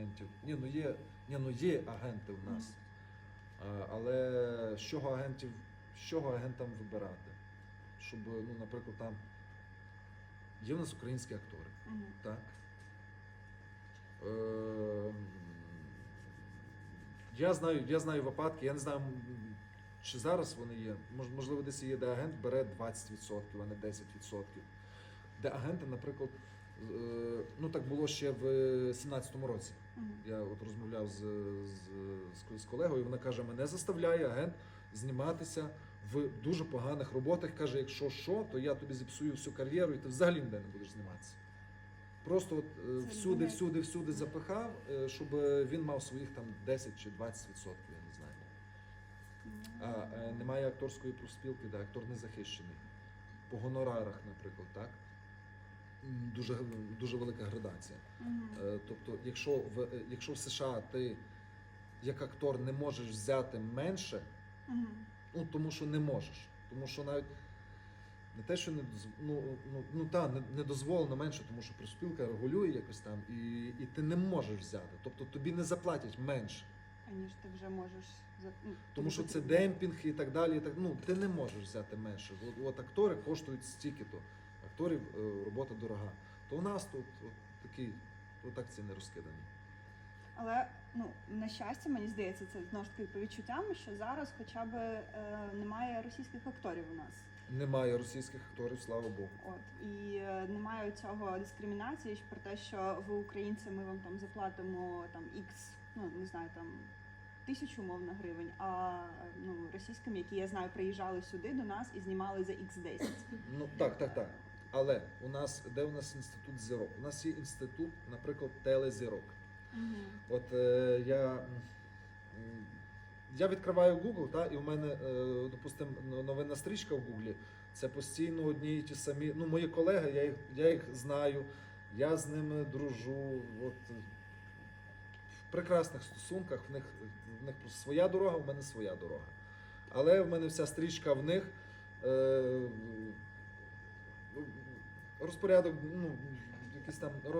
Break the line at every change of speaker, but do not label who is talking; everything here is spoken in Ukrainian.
агентів. Ні, ну є, ні, ну є агенти в нас. А, але з чого агентів, з чого агентам вибирати? Щоб, ну, наприклад, там є в нас українські актори,
Мгм.
так? Е, я, знаю, я знаю випадки, я не знаю, м, чи зараз вони є. Мож- Можливо, десь є, де агент бере 20%, а не 10%. Де агенти, наприклад, ну так було ще в 17-му році.
Мгм.
Я от розмовляв з, з, з, з колегою, вона каже, мене заставляє агент зніматися в дуже поганих роботах. Каже, якщо що, то я тобі зіпсую всю кар'єру і ти взагалі ніде не будеш зніматися. Просто от, е,
Це
всюди, всюди, всюди запихав, е, щоб він мав своїх там 10 чи 20%, я не знаю. А е, немає акторської профспілки, де актор не захищений. По гонорарах, наприклад, так? Дуже, дуже велика градація. Е, Тобто, якщо в, е, якщо в США ти як актор не можеш взяти менше,
Мгм.
ну тому що не можеш. Тому що навіть не те, що не ну, ну, ну та, не, не дозволено менше, тому що профспілка регулює якось там, і, і ти не можеш взяти. Тобто тобі не заплатять менше.
Аніж ти вже можеш ну,
Тому що це демпінг і так далі. І так, ну, ти не можеш взяти менше. От, от актори коштують стільки-то. Акторів е, робота дорога. То у нас тут от, такі, от так ціни розкидані.
Але ну на щастя, мені здається, це знову ж таки по відчуттям, що зараз хоча б е, немає російських акторів у нас.
Немає російських акторів, слава Богу.
От і е, немає цього дискримінації про те, що ви українці, ми вам там заплатимо там X, ну не знаю, там тисячу умовно гривень. А ну російським, які я знаю, приїжджали сюди до нас і знімали за X 10
Ну так, так, так. Але у нас де у нас інститут зірок? У нас є інститут, наприклад, телезірок. От е, я, я відкриваю Google, та, і у мене, е, допустимо, новинна стрічка в Google. Це постійно одні і ті самі. Ну, мої колеги, я їх, я їх знаю, я з ними дружу. От, е, в прекрасних стосунках, в них, в них просто своя дорога, в мене своя дорога. Але в мене вся стрічка в них. Е, розпорядок, ну, якийсь там роз.